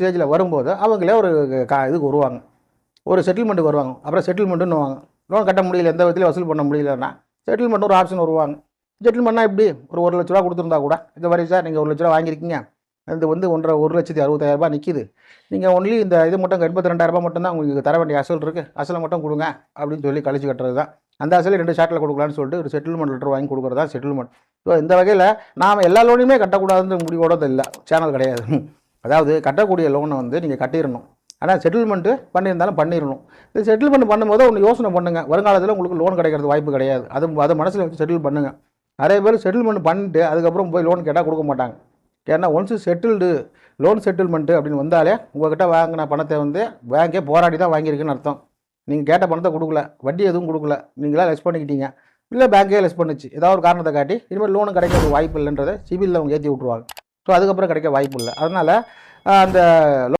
ஸ்டேஜில் வரும்போது அவங்களே ஒரு கா இதுக்கு வருவாங்க. ஒரு செட்டில்மெண்ட்டுக்கு வருவாங்க. அப்புறம் செட்டில்மெண்ட்டுன்னு லோன் கட்ட முடியல எந்த விதத்துலையும் வசூல் பண்ண முடியலன்னா செட்டில்மெண்ட் ஒரு ஆப்ஷன் வருவாங்க. செட்டில்மெண்ட்னா இப்படி ஒரு ஒரு லட்ச ரூபா கொடுத்துருந்தா கூட. இந்த மாதிரி சார் நீங்கள் ஒரு லட்ச ரூபா வாங்கியிருக்கீங்க. இது வந்து ஒன்றரை ஒரு லட்சத்தி அறுபத்தாயிரம் ரூபாய் நிற்கிது நீங்கள் ஒன்லி இந்த இது மட்டும் எண்பத்தி ரெண்டாயிரரூபா மட்டும் தான் உங்களுக்கு தர வேண்டிய அசல் இருக்குது அசலை மட்டும் கொடுங்க அப்படின்னு சொல்லி கழிச்சு கட்டுறது தான் அந்த அசலை ரெண்டு ஷாட்டில் கொடுக்கலான்னு சொல்லிட்டு ஒரு செட்டில்மெண்ட் லெட்டர் வாங்கி கொடுக்குறது தான் செட்டில்மெண்ட் ஸோ இந்த வகையில் நாம் எல்லா லோனையுமே கட்டக்கூடாதுன்ற முடிவோட இல்லை. சேனல் கிடையாது. அதாவது கட்டக்கூடிய லோனை வந்து நீங்கள் கட்டிடணும். ஆனால் செட்டில்மெண்ட்டு பண்ணியிருந்தாலும் பண்ணிடணும். இது செட்டில்மெண்ட் பண்ணும்போது ஒன்று யோசனை பண்ணுங்கள் வருங்காலத்தில் உங்களுக்கு லோன் கிடைக்கிறது வாய்ப்பு கிடையாது. அது அதை மனசில் வச்சு செட்டில் பண்ணுங்கள் நிறைய பேர் செட்டில்மெண்ட் பண்ணிட்டு அதுக்கப்புறம் போய் லோன் கேட்டால் கொடுக்க மாட்டாங்க. ஏன்னா ஒன்ஸ் செட்டில்டு லோன் செட்டில்மெண்ட்டு அப்படின்னு வந்தாலே உங்கள்கிட்ட வாங்கின பணத்தை வந்து பேங்கே போராடி தான் வாங்கியிருக்குன்னு அர்த்தம். நீங்கள் கேட்ட பணத்தை கொடுக்கல. வட்டி எதுவும் கொடுக்கல. நீங்களா லெஸ் பண்ணிக்கிட்டீங்க. இல்லை பேங்கே லெஸ் பண்ணுச்சு. ஏதாவது ஒரு காரணத்தை காட்டி இனிமேல் லோன் கிடைக்கிறது வாய்ப்பு இல்லைன்றதை சிபிலில் அவங்க ஏற்றி விட்ருவாங்க ஸோ அதுக்கப்புறம் கிடைக்க வாய்ப்பு இல்லை. அதனால் அந்த